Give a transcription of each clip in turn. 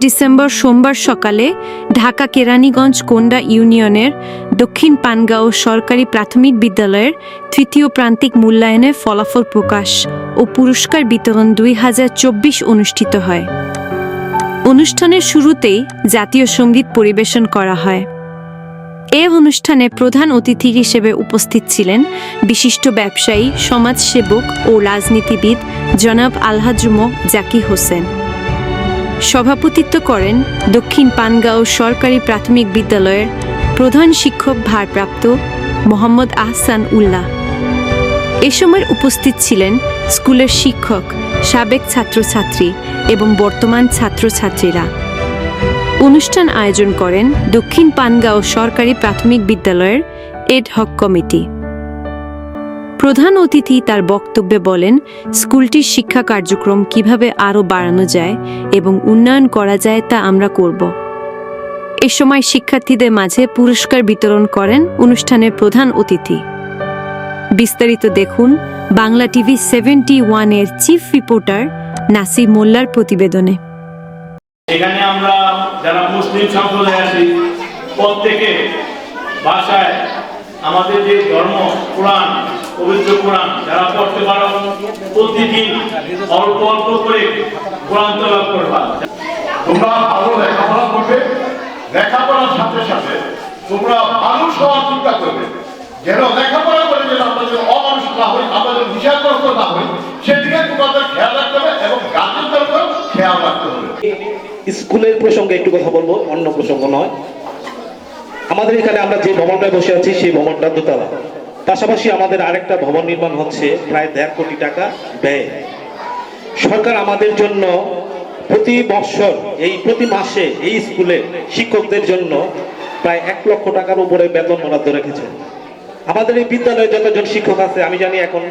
December সোমবার সকালে ঢাকা কেরানীগঞ্জ কোন্ডা ইউনিয়নের দক্ষিণ পানগাঁও সরকারি প্রাথমিক বিদ্যালয়ের তৃতীয় প্রান্তিক মূল্যায়নের ফলাফল প্রকাশ ও পুরস্কার বিতরণ দুই হাজার চব্বিশ অনুষ্ঠিত হয়। অনুষ্ঠানের শুরুতেই জাতীয় সংগীত পরিবেশন করা হয়। এ অনুষ্ঠানে প্রধান অতিথি হিসেবে উপস্থিত ছিলেন বিশিষ্ট ব্যবসায়ী, সমাজসেবক ও রাজনীতিবিদ জনাব আলহাজুম জাকি হোসেন। সভাপতিত্ব করেন দক্ষিণ পানগাঁও সরকারি প্রাথমিক বিদ্যালয়ের প্রধান শিক্ষক ভারপ্রাপ্ত মোহাম্মদ আহসান উল্লাহ। এ সময় উপস্থিত ছিলেন স্কুলের শিক্ষক, সাবেক ছাত্রছাত্রী এবং বর্তমান ছাত্রছাত্রীরা। অনুষ্ঠান আয়োজন করেন দক্ষিণ পানগাঁও সরকারি প্রাথমিক বিদ্যালয়ের এড হক কমিটি। প্রধান অতিথি তার বক্তব্যে বলেন, স্কুলটির শিক্ষা কার্যক্রম কীভাবে আরও বাড়ানো যায় এবং উন্নয়ন করা যায় তা আমরা করব। এ সময় শিক্ষার্থীদের মাঝে পুরস্কার বিতরণ করেন অনুষ্ঠানের প্রধান অতিথি। বিস্তারিত দেখুন বাংলা টিভি সেভেন্টি ওয়ানের চিফ রিপোর্টার নাসির মোল্লার প্রতিবেদনে। এখানে আমরা যারা মুসলিম সম্প্রদায় আছি, প্রত্যেকে ভাষায় আমাদের যে ধর্ম, কোরআন পবিত্র কোরআন যারা পড়তে পারো, প্রতিদিন অল্প অল্প করে কোরআন করবা তোমরা ভালো লেখাপড়া করবে, লেখাপড়ার সাথে সাথে তোমরা মানুষ হওয়ার চিন্তা করবে। যেন লেখাপড়া করে যেন অমানুষ না যেন বিষয়গ্রস্ত না সেদিকে তোমাদের খেয়াল রাখতে হবে এবং খেয়াল রাখতে হবে। স্কুলের প্রসঙ্গে একটু কথা বলব, অন্য প্রসঙ্গ নয়। আমাদের এখানে আমরা যে ভবনটায় বসে আছি, সেই ভবনটা দোতলা। পাশাপাশি আমাদের আরেকটা ভবন নির্মাণ হচ্ছে, প্রায় দেড় কোটি টাকা ব্যয়। সরকার আমাদের জন্য প্রতি বৎসর এই প্রতি মাসে এই স্কুলে শিক্ষকদের জন্য প্রায় এক লক্ষ টাকার উপরে বেতন বরাদ্দ রেখেছে। আমাদের এই বিদ্যালয়ে যতজন শিক্ষক আছে, আমি জানি এখন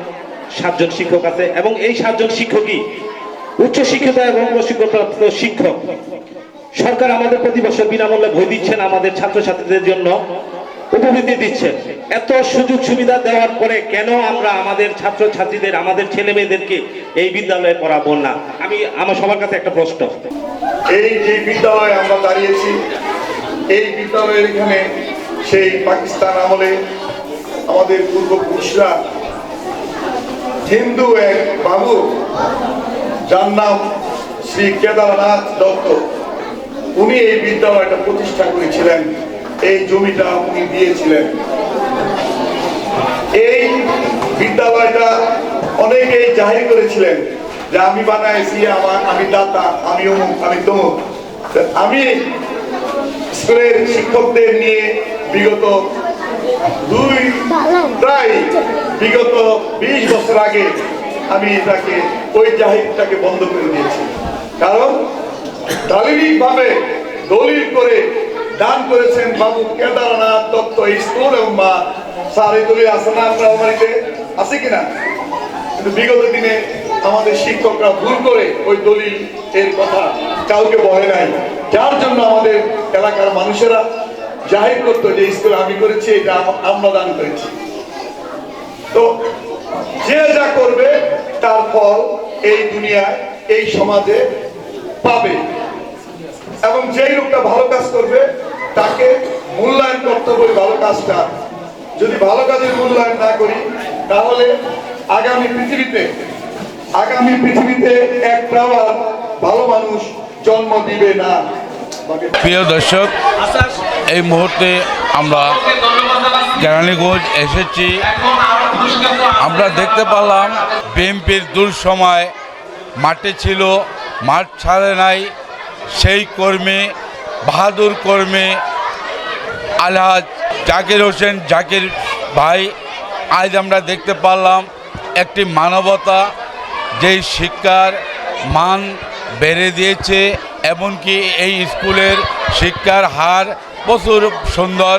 সাতজন শিক্ষক আছে, এবং এই সাতজন শিক্ষকই উচ্চ শিক্ষিত এবং প্রশিক্ষণপ্রাপ্ত শিক্ষক। সরকার আমাদের প্রতি বছর বিনামূল্যে বই দিচ্ছেন আমাদের ছাত্রছাত্রীদের জন্য। উপবৃত্তি দিচ্ছেন এত সুযোগ সুবিধা দেওয়ার পরে কেন আমরা আমাদের ছাত্রছাত্রীদের, আমাদের ছেলে মেয়েদেরকে এই বিদ্যালয়ে পড়াবো না? আমি, আমার সবার কাছে একটা প্রশ্ন। এই যে বিদ্যালয়ে আমরা দাঁড়িয়েছি, এই বিদ্যালয়ের এখানে সেই পাকিস্তান আমলে আমাদের পূর্বপুরুষরা হিন্দু এক বাবু, যার নাম শ্রী কেদারনাথ দত্ত। উনি এই বিদ্যালয়টা প্রতিষ্ঠা করেছিলেন। এই জমিটা উনি দিয়েছিলেন। এই বিদ্যালয়টা অনেকেই জাহির করেছিলেন যে আমি বানাইছি আমার আমি দাতা আমি অমুক আমি তমুক আমি স্কুলের শিক্ষকদের নিয়ে বিগত দুই প্রায় বিগত বিশ বছর আগে আমি এটাকে ওই জাহিরটাকে বন্ধ করে দিয়েছি। কারণ শারীরিক ভাবে দলিল করে দান করেছেন বাবু কেদারনাথ দত্ত স্কুল এবং মা দলিল আছে না আপনার বাড়িতে আছে কিনা? কিন্তু বিগত দিনে আমাদের শিক্ষকরা ভুল করে ওই দলিল এর কথা কাউকে বলে নাই। যার জন্য আমাদের এলাকার মানুষেরা জাহির করতো যে স্কুল আমি করেছি, এটা আমরা দান করেছি। তো যে যা করবে তার ফল এই দুনিয়ায়, এই সমাজে পাবে। এবং যেই লোকটা ভালো কাজ করবে হবে ওই ভালো কাজটা। যদি ভালো কাজের মূল্যায়ন না করি, তাহলে আগামী পৃথিবীতে আগামী পৃথিবীতে একটা ভালো মানুষ জন্ম দিবে না। প্রিয় দর্শক, এই মুহূর্তে আমরা কেরানীগঞ্জ এসেছি। আমরা দেখতে পেলাম বিএনপির দূর সময় মাঠে ছিল, মাঠ ছাড়ে নাই। সেই কর্মী, বাহাদুর কর্মী আলহাজ, জাকির হোসেন, জাকির ভাই, আজ আমরা দেখতে পারলাম একটি মানবতা যেই শিক্ষার মান বেড়ে দিয়েছে, এমনকি এই স্কুলের শিক্ষার হার প্রচুর সুন্দর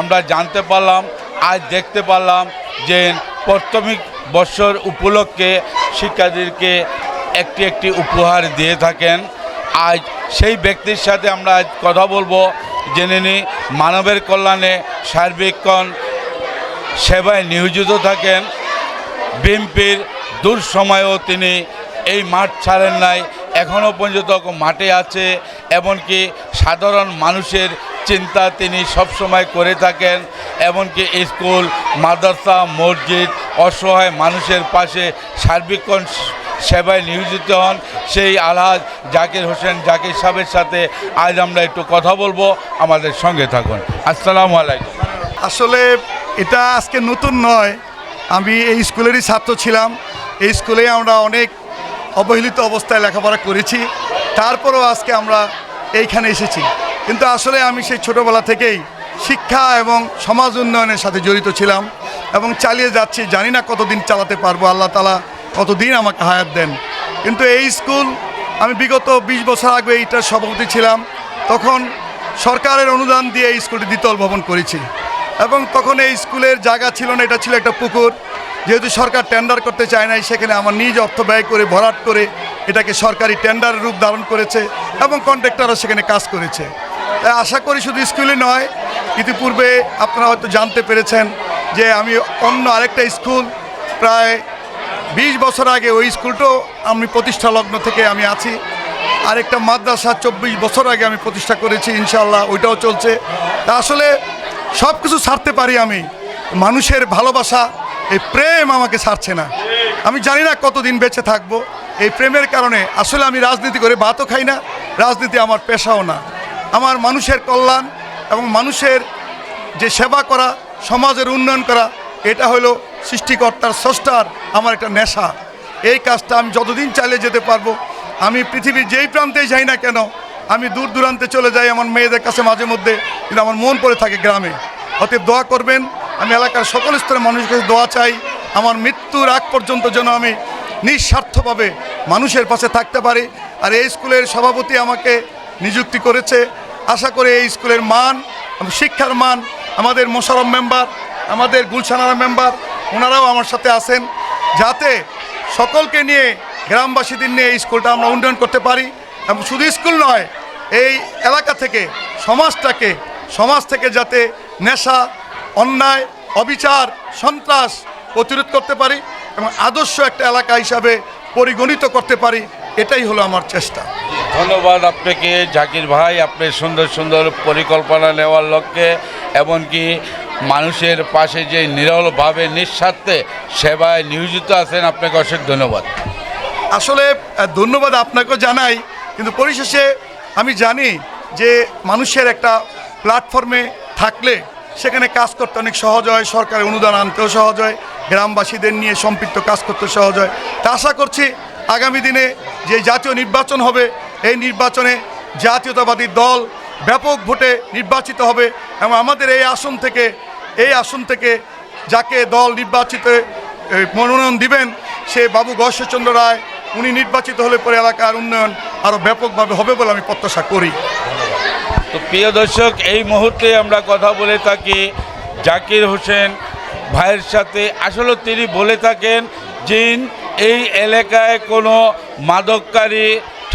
আমরা জানতে পারলাম। আজ দেখতে পারলাম যে প্রাথমিক বৎসর উপলক্ষে শিক্ষার্থীদেরকে একটি একটি উপহার দিয়ে থাকেন। আজ সেই ব্যক্তির সাথে আমরা আজ কথা বলব। জেনে নিই মানবের কল্যাণে সার্বিকক্ষণ সেবায় নিয়োজিত থাকেন। বিএনপির দূর সময়েও তিনি এই মাঠ ছাড়েন নাই, এখনও পর্যন্ত মাঠে আছে, এমনকি সাধারণ মানুষের চিন্তা তিনি সবসময় করে থাকেন, এমনকি স্কুল, মাদ্রাসা, মসজিদ, অসহায় মানুষের পাশে সার্বিকক্ষণ সেবায় নিয়োজিত হন। সেই আলহাজ জাকির হোসেন, জাকির সাহেবের সাথে আজ আমরা একটু কথা বলব। আমাদের সঙ্গে থাকুন। আসসালামু আলাইকুম। আসলে এটা আজকে নতুন নয়। আমি এই স্কুলেরই ছাত্র ছিলাম। এই স্কুলে আমরা অনেক অবহেলিত অবস্থায় লেখাপড়া করেছি। তারপরেও আজকে আমরা এইখানে এসেছি। কিন্তু আসলে আমি সেই ছোটোবেলা থেকেই শিক্ষা এবং সমাজ উন্নয়নের সাথে জড়িত ছিলাম এবং চালিয়ে যাচ্ছি। জানি না কতদিন চালাতে পারব। আল্লাহ তালা কতদিন আমাকে হায়াত দেন। কিন্তু এই স্কুল, আমি বিগত বিশ বছর আগে এইটার সভাপতি ছিলাম, তখন সরকারের অনুদান দিয়ে এই স্কুলটি দ্বিতল ভবন করেছি। এবং তখন এই স্কুলের জায়গা ছিল না, এটা ছিল একটা পুকুর। যেহেতু সরকার টেন্ডার করতে চায় নাই, সেখানে আমার নিজ অর্থ ব্যয় করে, ভরাট করে এটাকে সরকারি টেন্ডারের রূপ ধারণ করেছে এবং কন্ট্রাক্টরও সেখানে কাজ করেছে। তাই আশা করি শুধু স্কুলে নয়, ইতিপূর্বে আপনারা হয়তো জানতে পেরেছেন যে আমি অন্য আরেকটা স্কুল প্রায় বিশ বছর আগে ওই স্কুলটাও আমি প্রতিষ্ঠা লগ্ন থেকে আমি আছি। আরেকটা মাদ্রাসা চব্বিশ বছর আগে আমি প্রতিষ্ঠা করেছি ইনশাল্লাহ ওইটাও চলছে। তা আসলে সব কিছু ছাড়তে পারি আমি। মানুষের ভালোবাসা, এই প্রেম আমাকে ছাড়ছে না। আমি জানি না কতদিন বেঁচে থাকব। এই প্রেমের কারণে আসলে আমি রাজনীতি করে ভাতও খাই না, রাজনীতি আমার পেশাও না। আমার মানুষের কল্যাণ এবং মানুষের যে সেবা করা, সমাজের উন্নয়ন করা, এটা হলো সৃষ্টিকর্তার স্রষ্টার আমার একটা নেশা। এই কাজটা আমি যতদিন চালিয়ে যেতে পারব। আমি পৃথিবীর যেই প্রান্তেই যাই না কেন, আমি দূর দূরান্তে চলে যাই আমার মেয়েদের কাছে মাঝে মধ্যে, কিন্তু আমার মন পড়ে থাকে গ্রামে। অতএব দোয়া করবেন, আমি এলাকার সকল স্তরের মানুষের কাছে দোয়া চাই, আমার মৃত্যুর আগ পর্যন্ত যেন আমি নিঃস্বার্থভাবে মানুষের পাশে থাকতে পারি। আর এই স্কুলের সভাপতি আমাকে নিযুক্তি করেছে। আশা করি এই স্কুলের মান শিক্ষার মান, আমাদের মোশারফ মেম্বার, আমাদের গুলশানারা মেম্বার ওনারাও আমার সাথে আছেন যাতে সকলকে নিয়ে গ্রামবাসীদের নিয়ে এই স্কুলটা আমরা উন্নয়ন করতে পারি। এবং শুধু স্কুল নয়, এই এলাকা থেকে সমাজটাকে, সমাজ থেকে যাতে নেশা, অন্যায়, অবিচার, সন্ত্রাস প্রতিরোধ করতে পারি এবং আদর্শ একটা এলাকা হিসাবে পরিগণিত করতে পারি, এটাই হলো আমার চেষ্টা। ধন্যবাদ আপনাকে, জাকির ভাই, আপনি সুন্দর সুন্দর পরিকল্পনা নেওয়ার লক্ষ্যে এমনকি মানুষের পাশে যে নিরলভাবে, নিঃস্বার্থে সেবায় নিয়োজিত আছেন, আপনাকে অশেষ ধন্যবাদ। আসলে ধন্যবাদ আপনাকেও জানাই, কিন্তু পরিশেষে আমি জানি যে মানুষের একটা প্ল্যাটফর্মে থাকলে সেখানে কাজ করতে অনেক সহজ হয়, সরকারের অনুদান আনতেও সহজ হয়, গ্রামবাসীদের নিয়ে সম্পৃক্ত কাজ করতে সহজ হয়। তা আশা করছি আগামী দিনে যে জাতীয় নির্বাচন হবে, এই নির্বাচনে জাতীয়তাবাদী দল ব্যাপক ভোটে নির্বাচিত হবে এবং আমাদের এই আসন থেকে, এই আসন থেকে যাকে দল নির্বাচিত মনোনয়ন দিবেন সে বাবু গর্ষচন্দ্র রায়, উনি নির্বাচিত হলে পরে এলাকার উন্নয়ন আরও ব্যাপকভাবে হবে বলে আমি প্রত্যাশা করি। তো প্রিয় দর্শক, এই মুহূর্তে আমরা কথা বলে থাকি জাকির হোসেন ভাইয়ের সাথে। আসলে তিনি বলে থাকেন যে এই এলাকায় কোনো মাদককারী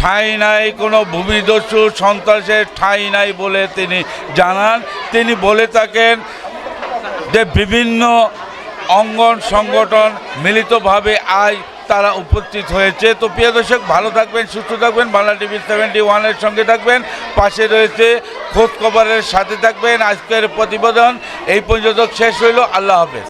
ঠাঁই নাই, কোনো ভূমিদস্যু সন্ত্রাসের ঠাঁই নাই বলে তিনি জানান। তিনি বলে থাকেন যে বিভিন্ন অঙ্গন সংগঠন মিলিতভাবে আজ তারা উপস্থিত হয়েছে। তো প্রিয় দর্শক, ভালো থাকবেন, সুস্থ থাকবেন, বাংলা টিভি সেভেন্টি ওয়ানের সঙ্গে থাকবেন, পাশে রয়েছে খোঁজ খবরের সাথে থাকবেন। আজকের প্রতিবেদন এই পর্যন্ত শেষ হইল। আল্লাহ হাফেজ।